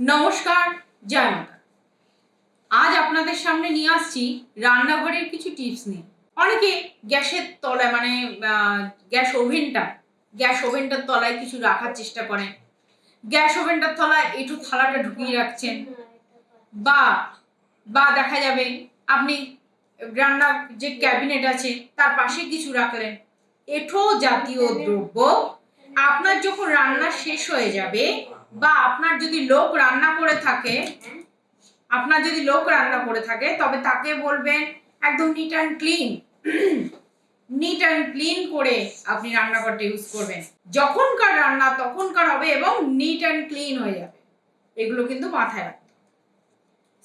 নমস্কার জয় মাতা আজ আপনাদের সামনে নিয়ে আসছি রান্নাঘরের কিছু টিপস নিয়ে। অনেকে গ্যাসের তলায় মানে গ্যাস ওভেনটা গ্যাস ওভেনটার তলায় কিছু রাখার চেষ্টা করেন। গ্যাস ওভেনটার তলায় একটু থালাটা ঢুকিয়ে রাখছেন। বা বা দেখা যাবে আপনি রান্নার যে ক্যাবিনেট আছে তার পাশে কিছু রাখলেন। এঠো জাতীয় দ্রব্য আপনার যখন রান্না শেষ হয়ে যাবে বা আপনার যদি লোক রান্না করে থাকে, আপনার যদি লোক রান্না করে থাকে, তবে তাকে বলবেন একদম neat and clean neat and clean করে আপনি রান্নাঘরটা ইউজ করবেন। যখনকার রান্না তখনকার হবে এবং নিট অ্যান্ড ক্লিন হয়ে যাবে। এগুলো কিন্তু মাথায় রাখতে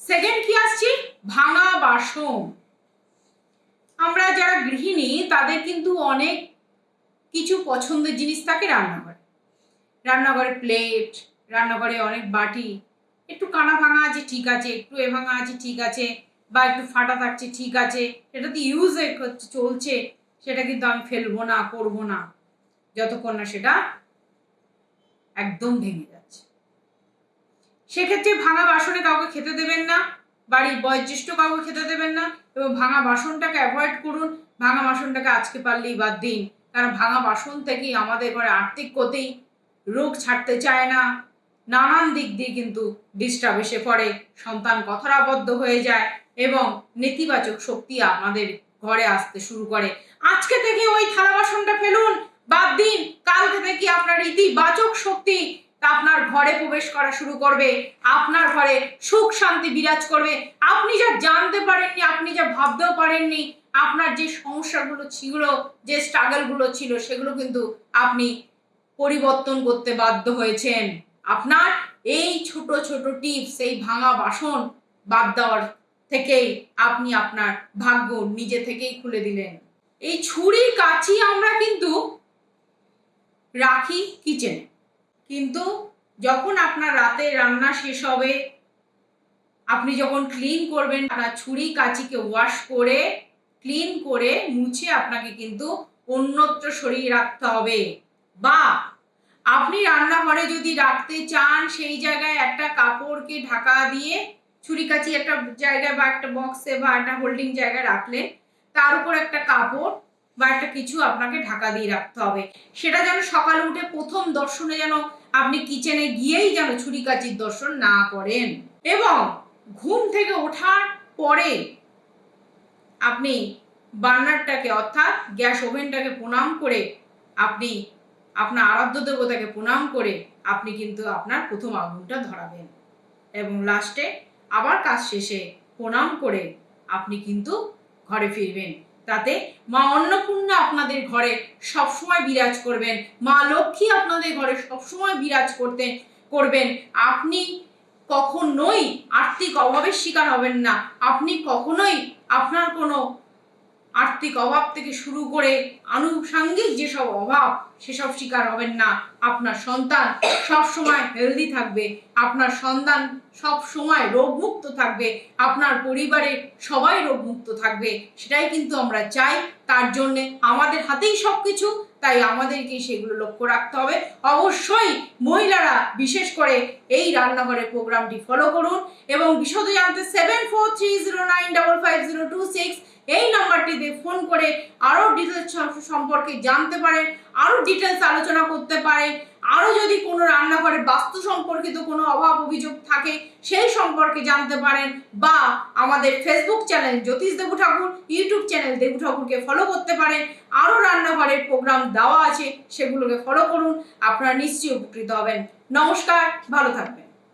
সেকেন্ড কি আসছি? ভাঙা বাসন। আমরা যারা গৃহিণী, তাদের কিন্তু অনেক কিছু পছন্দের জিনিস থাকে রান্নাঘরে। রান্নাঘরে প্লেট রান্নাঘরে অনেক বাটি, একটু কানা ভাঙা আছে ঠিক আছে, একটু এ ভাঙা আছে ঠিক আছে, বা একটু ফাটা থাকছে ঠিক আছে, সেটা তো ইউজ হচ্ছে চলছে, সেটা কিন্তু আমি ফেলব না, করব না, যতক্ষণ না সেটা একদম ভেঙে যাচ্ছে। সেক্ষেত্রে ভাঙা বাসনে কাউকে খেতে দেবেন না, বাড়ির বয়োজ্যেষ্ঠ কাউকে খেতে দেবেন না, এবং ভাঙা বাসনটাকে অ্যাভয়েড করুন, ভাঙা বাসনটাকে আজকে পারলেই বাদ দিন। কারণ ভাঙা বাসন থেকেই আমাদের ঘরে আর্থিক ক্ষতি, রোগ ছাড়তে চায় না। নানান দিক দিয়ে কিন্তু ডিস্টার্ব এসে পড়ে। সন্তান কথরাবদ্ধ হয়ে যায় এবং নেতিবাচক শক্তি আমাদের ঘরে আসতে শুরু করে। আজকে থেকে ওই থালা বাসনটা ফেলুন, বাদ দিন। কালকে থেকে আপনার ইতিবাচক শক্তি তা আপনার ঘরে প্রবেশ করা শুরু করবে। আপনার ঘরে সুখ শান্তি বিরাজ করবে। আপনি যা জানতে পারেননি, আপনি যা ভাবতেও পারেননি আপনার যে সমস্যাগুলো ছিল, যে স্ট্রাগলগুলো ছিল, সেগুলো কিন্তু আপনি পরিবর্তন করতে বাধ্য হয়েছেন। আপনার এই ছোট ছোট টিপস এই ভাঙা বাসন বাদ দেওয়ার থেকেই আপনি আপনার ভাগ্য নিজে থেকেই খুলে দিলেন। এই ছুরি কাঁচি আমরা কিন্তু রাখি কিচেনে কিন্তু যখন আপনার রাতে রান্না শেষ হবে, আপনি যখন ক্লিন করবেন, আপনার ছুরি কাচিকে ওয়াশ করে ক্লিন করে মুছে আপনাকে কিন্তু অন্যত্র সরিয়ে রাখতে হবে। বা আপনি রান্নাঘরে যদি রাখতে চান, সেই জায়গায় একটা কাপড়কে ঢাকা দিয়ে ছুরি কাচি একটা জায়গায় বা একটা বক্সে বা একটা হোল্ডিং জায়গায় রাখলেন তার উপর একটা কাপড় বা একটা কিছু আপনাকে ঢাকা দিয়ে রাখতে হবে। সেটা যেন সকালে উঠে প্রথম দর্শনে যেন আপনি কিচেনে গিয়েই যেন ছুরি কাচির দর্শন না করেন। এবং ঘুম থেকে ওঠার পরে আপনি বার্নারটাকে, অর্থাৎ গ্যাস ওভেনটাকে প্রণাম করে আপনি আপনার আরাধ্য দেবতাকে প্রণাম করে আপনি কিন্তু আপনার প্রথম আগুনটা ধরাবেন। এবং লাস্টে আবার কাজ শেষে প্রণাম করে আপনি কিন্তু ঘরে ফিরবেন। তাতে মা অন্নপূর্ণা আপনাদের ঘরে সবসময় বিরাজ করবেন। মা লক্ষ্মী আপনাদের ঘরে সবসময় বিরাজ করতে, করবেন। আপনি কখনোই আর্থিক অভাবের শিকার হবেন না। আপনি কখনোই আপনার কোনো আর্থিক অভাব থেকে শুরু করে আনুষাঙ্গিক যেসব অভাব, সেসব শিকার হবেন না। আপনার সন্তান সব সময় হেলদি থাকবে। আপনার সন্তান সব সময় রোগমুক্ত থাকবে। আপনার পরিবারের সবাই রোগমুক্ত থাকবে। সেটাই কিন্তু আমরা চাই। তার জন্যে আমাদের হাতেই সব কিছু তাই আমাদেরকে সেগুলো লক্ষ্য রাখতে হবে। অবশ্যই মহিলারা, বিশেষ করে এই রান্নাঘরের প্রোগ্রামটি ফলো করুন এবং বিশদ জানতে seven four three zero nine double five zero two six এই নাম্বারটিতে ফোন করে আরও ডিটেলস সম্পর্কে জানতে পারেন আরও ডিটেলস আলোচনা করতে পারেন আরও যদি কোনো রান্নাঘরে বাস্তু সম্পর্কিত কোনো অভাব অভিযোগ থাকে, সেই সম্পর্কে জানতে পারেন বা আমাদের Facebook channel Jyotish Debu Thakur YouTube channel Debu ঠাকুরকে ফলো করতে পারেন আরও রান্নাঘরের প্রোগ্রাম দেওয়া আছে, সেগুলোকে ফলো করুন, আপনারা নিশ্চয়ই উপকৃত হবেন। নমস্কার, ভালো থাকবেন।